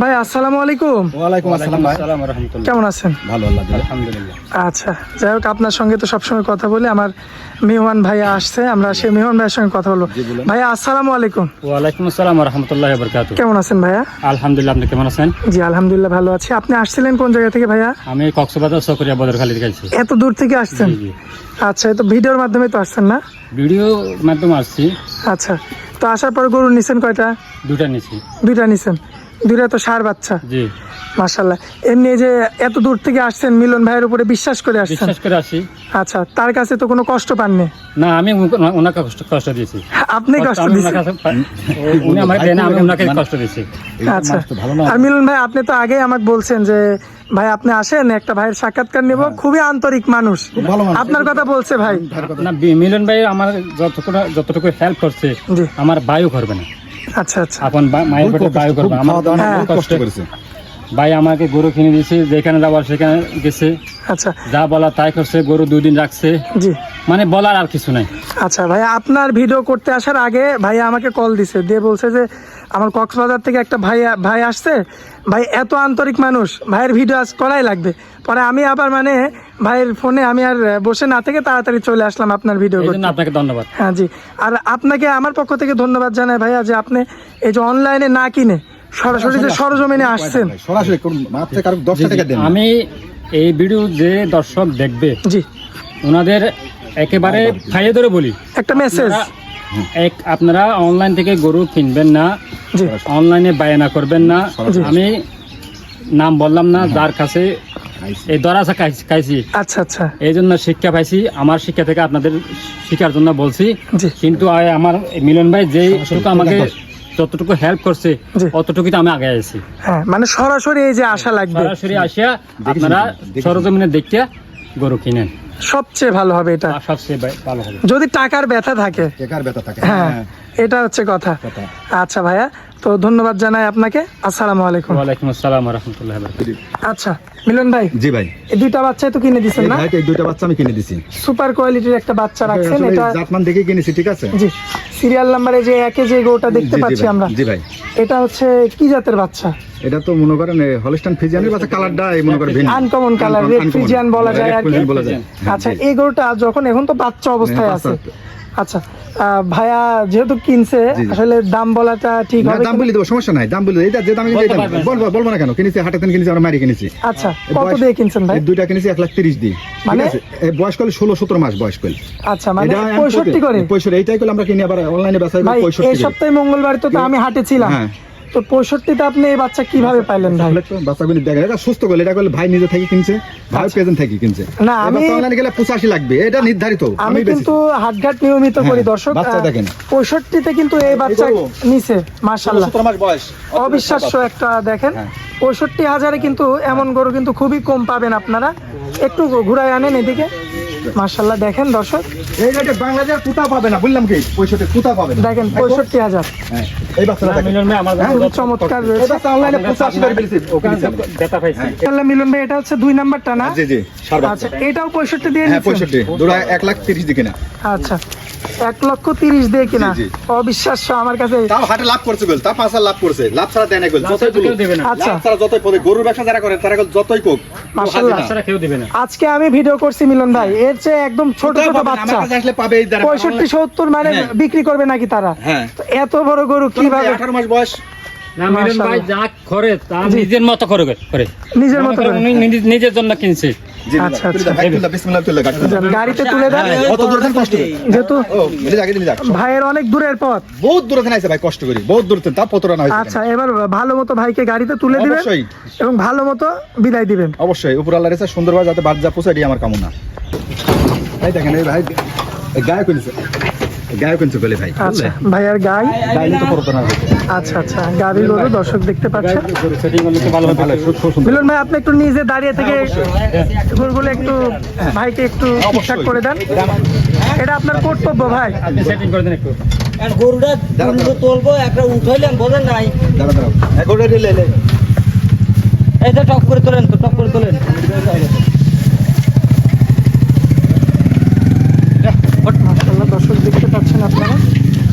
ভাই আসসালামু আলাইকুম। ওয়ালাইকুম আসসালাম ভাই। আসসালাম রহমতুল্লাহ। কেমন আছেন? ভালো আলহামদুলিল্লাহ। আচ্ছা যাই হোক আপনার সঙ্গে তো সবসময় কথা বলি। আমার মেহমান ভাইয়া আসছে আমরা সেই মেহমান ভাইয়ের সঙ্গে কথা বলব। ভাইয়া আসসালামু আলাইকুম। ওয়ালাইকুম আসসালাম রহমতুল্লাহ বরকাত কেমন আছেন ভাইয়া? আলহামদুলিল্লাহ আপনি কেমন আছেন? জি আলহামদুলিল্লাহ ভালো আছি। আপনি আসছিলেন কোন জায়গা থেকে ভাইয়া? আমি কক্সবাজার সকরিয়া বদরখালী থেকে আছি এত দূর থেকে আসছেন। আচ্ছা এই তো ভিডিওর মাধ্যমে তো আসছেন না? ভিডিও মাধ্যমে আসছি। আচ্ছা তো আসার পর গরু নিছেন কয়টা? দুটা নিছি। দুইটা নিছেন। দুইটা তো সার বাচ্চা। জি। মাশাল্লাহ এমনি যে এত দূর থেকে আসছেন মিলন ভাইয়ের উপরে বিশ্বাস করে আসছেন? বিশ্বাস করে আসি। আচ্ছা তার কাছে তো কোনো কষ্ট পাননি? না আমি ওনাকে কষ্ট কষ্ট দিয়েছি। আপনি কষ্ট পা- উনি আমাকে দেন আমি ওনাকে কষ্ট দিয়েছি। আচ্ছা। আর মিলন ভাই আপনি তো আগেই আমাকে বলছেন যে ভাই আপনি আসেন একটা ভাইয়ের সাক্ষাৎকার নেব। খুবই আন্তরিক মানুষ। খুব ভালো মানুষ। আপনার কথা বলছে ভাই। না মিলন ভাই আমার যতটুকু যতটুকু হেল্প করছে আমার বায়ু করবে না। আচ্ছা আচ্ছা। বা- মায়ের পেটে বায়ু করবে। আমার খাওয়া দাওয়া। খুব কষ্ট করেছে। ভাই আমাকে গরু কিনে দিয়েছে যেখানে যাওয়ার সেখানে গেছে। আচ্ছা। যা বলা তাই করছে গরু দুই দিন রাখছে। জি। মানে বলার আর কিছু নাই। আচ্ছা ভাই আপনার ভিডিও করতে আসার আগে ভাই আমাকে কল দিছে দিয়ে বলছে যে আমার কক্সবাজার থেকে একটা ভাই ভাই আসছে। ভাই এত আন্তরিক মানুষ ভাইয়ের ভিডিও আজ করাই লাগবে। পরে আমি আবার মানে ভাইয়ের ফোনে আমি আর বসে না থেকে তাড়াতাড়ি চলে আসলাম আপনার ভিডিও করতে। আপনাকে ধন্যবাদ। হ্যাঁ জি। আর আপনাকে আমার পক্ষ থেকে ধন্যবাদ জানাই ভাইয়া যে আপনি এই যে অনলাইনে না কিনে সরাসরি যে সরজমিনে আসছেন। সরাসরি। টাকা দেন আমি এই ভিডিও যে দর্শক দেখবে জি। ওনাদের একেবারে ফাইয়ে ধরে বলি। একটা মেসেজ এক আপনারা অনলাইন থেকে গরু কিনবেন না অনলাইনে বায়না করবেন না। আমি নাম বললাম না যার কাছে এই দরাসা খাইছি আচ্ছা আচ্ছা। এই জন্য শিক্ষা পাইছি। আমার শিক্ষা থেকে আপনাদের শিক্ষার জন্য বলছি। কিন্তু আমার মিলন ভাই যে আমাকে যতটুকু হেল্প করছে। অতটুকু তো আমি আগে আছি হ্যাঁ মানে সরাসরি এই যে আশা লাগবে। সরাসরি আসিয়া আপনারা সরজমিনে দেখতে গরু কিনেন। সবচেয়ে ভালো হবে এটা। সবচেয়ে ভালো হবে। যদি টাকার ব্যথা থাকে। বেকার ব্যথা থাকে হ্যাঁ হ্যাঁ। এটা হচ্ছে কথা। কথা। আচ্ছা ভাইয়া তো ধন্যবাদ জানাই আপনাকে। আসসালামু আলাইকুম। ওয়ালাইকুম আসসালাম রহমতুল্লাহ আচ্ছা মিলন ভাই জি ভাই। এই দুইটা বাচ্চাই তো কিনে এই না? ভাইকে এই দুইটা বাচ্চা আমি কিনে দিছি। সুপার কোয়ালিটির একটা বাচ্চা রাখছেন এটা জাতমান দেখে কিনেছি ঠিক আছে? জি সিরিয়াল নাম্বারে যে একে যে গরুটা দেখতে পাচ্ছি আমরা। জি ভাই। এটা হচ্ছে কি জাতের বাচ্চা? এটা তো মনে করেন হলস্টান ফিজিয়ানের বাচ্চা কালারটা এই মনে করেন ভিন্ন। আনকমন কালার রেড ফ্রিজিয়ান বলা যায় আর কি। বলা যায়। আচ্ছা এই গরুটা যখন এখন তো বাচ্চা অবস্থায় আছে আচ্ছা ভাইয়া যেহেতু কিনছে। আসলে দাম বলাটা ঠিক হবে দাম? বলে দেবো সমস্যা নাই দাম বলে দেবো। এটা যে দাম। বলব বলব না কেন কিনেছি হাটে তেন কিনেছি আমরা মারি কিনেছি আচ্ছা কত দিয়ে কিনছেন ভাই এই দুইটা কিনেছি এক লাখ তিরিশ দিয়ে মানে? বয়স করলে ষোলো সতেরো মাস বয়স করলে আচ্ছা মানে পঁয়ষট্টি করে পঁয়ষট্টি এইটাই করলে আমরা কিনি আবার অনলাইনে বেচা ভাই এই সপ্তাহে মঙ্গলবার তো তো আমি হাটে ছিলাম হ্যাঁ। তো পঁয়ষট্টিতে আপনি এই বাচ্চা কীভাবে পাইলেন ভাই? বাচ্চাগুলি দেখে এটা সুস্থ করলে এটা করলে ভাই নিজে থেকে কিনছে ভাই প্রেজেন্ট থেকে কিনছে। আচ্ছা। না, আমি- অনলাইনে গেলে পঁচাশি লাগবে এটা নির্ধারিত আমি কিন্তু হাটঘাট নিয়মিত হ্যাঁ, করি দর্শক। বাচ্চা দেখেন। পঁয়ষট্টিতে কিন্তু এই বাচ্চা করব। নিচে মার্শাল্লাহ মাস বয়স। অবিশ্বাস্য একটা দেখেন হ্যাঁ। পঁয়ষট্টি হাজারে কিন্তু এমন গরু কিন্তু খুবই কম পাবেন আপনারা। একটু ঘুরাই আনেন এদিকে। মার্শাল্লাহ দেখেন দর্শক। এই রেটে বাংলাদেশ কোথাও পাবে না বললাম কি? পঁয়ষট্টি কোথাও পাবে না। দেখেন পঁয়ষট্টি হাজার। হ্যাঁ, এই বাচ্চাটা মিলন ভাই আমার হ্যাঁ, চমৎকার রয়েছে। বাচ্চা অনলাইনে পঁচাশি করে ফেলেছি ওখানে ব্যথা পাইছি। তাহলে মিলন ভাই এটা হচ্ছে দুই নাম্বারটা না? জি জি আচ্ছা এটাও পঁয়ষট্টি দিয়ে হ্যাঁ লাখ তিরিশ দিকে না। আচ্ছা। এক লক্ষ তিরিশ দিয়ে কিনা। অবিশ্বাস্য আমার কাছে। তাও হাটে লাভ করছে গোল তা পাঁচ লাভ করছে। লাভ ছাড়া দেয় না গোল যতই কেউ দেবে না। আচ্ছা। ছাড়া যতই পদে গরুর ব্যবসা যারা করে তারা গোল যতই কোক মাশাআল্লাহ। তাছাড়া কেউ দেবে না। আজকে আমি ভিডিও করছি মিলন ভাই। এর চেয়ে একদম ছোট ছোট বাচ্চা আমার কাছে আসলে পাবে এই দ্বারা। পঁয়ষট্টি সত্তর মানে হ্যাঁ। বিক্রি করবে নাকি তারা? হ্যাঁ। তো এত বড় গরু কীভাবে আঠারো মাস বয়স। না মিলন ভাই যা করে তা নিজের মতো করে করে। নিজের মতো নিজের জন্য কিনছে। আচ্ছা, গাড়িতে তুলে দেন হ্যাঁ, অত দূরে কষ্ট যেহেতু ও, মিলে যাক, মিলে যাক। ভাইয়ের অনেক দূরের পথ। বহুত দূরে থেকে ভাই কষ্ট করি। বহুত দূরে তা পতরা না আচ্ছা এবার ভালো মতো ভাইকে গাড়িতে তুলে দিবেন এবং ভালো মতো বিদায় দিবেন। অবশ্যই উপর আল্লাহ রেসা সুন্দরভাবে যাতে বাদ যা পোষায় আমার কামনা। ভাই দেখেন এই ভাই গায়ে কিনছে এই গায়ে কিনছে ভাই আচ্ছা ভাইয়ার গাই? তো আচ্ছা আচ্ছা গাড়ি গরু দর্শক দেখতে পাচ্ছেন। সেটিং করলে তো ভালো ভালো খুব খুব সুন্দর। মিলন ভাই আপনি একটু নিজে দাঁড়িয়ে থেকে গরুগুলো একটু ভাইকে একটু ঠিকঠাক করে দেন। এটা আপনার কর্তব্য ভাই। আপনি সেটিং করে দেন একটু। গরুটা তুলবো তুলবো একটা উঠাইলাম বোঝেন নাই। দাঁড়া লে লে এই তো টপ করে তোলেন তো টপ করে তোলেন।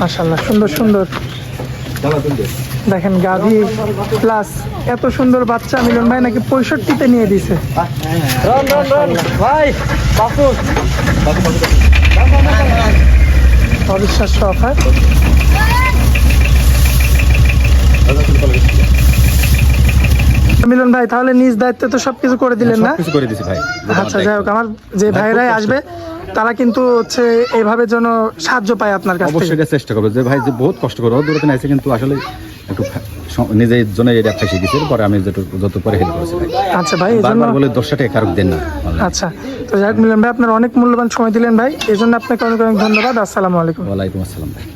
মাসাল্লাহ সুন্দর সুন্দর। দেখেন গাভী প্লাস এত সুন্দর বাচ্চা মিলন ভাই নাকি পঁয়ষট্টিতে নিয়ে দিছে। রন রন রন অবিশ্বাস্য অফার মিলন ভাই তাহলে নিজ দায়িত্বে তো সবকিছু করে দিলেন না? আচ্ছা যাই হোক আমার যে ভাইরাই আসবে তারা কিন্তু হচ্ছে এইভাবে যেন সাহায্য পায় আপনার কাছে অবশ্যই এটা চেষ্টা করবে যে ভাই যে বহুত কষ্ট করে দূরে আছে কিন্তু আসলে একটু নিজের জন্য এটা ফাঁসিয়ে দিচ্ছে পরে আমি যত পরে হেল্প করেছি আচ্ছা ভাই এই জন্য বারবার বলে দশটা টাকা কারক দেন না। আচ্ছা তো যাই মিলেন ভাই আপনার অনেক মূল্যবান সময় দিলেন ভাই এজন্য জন্য আপনাকে অনেক অনেক ধন্যবাদ। আসসালামু আলাইকুম। ওয়ালাইকুম আসসালাম ভাই।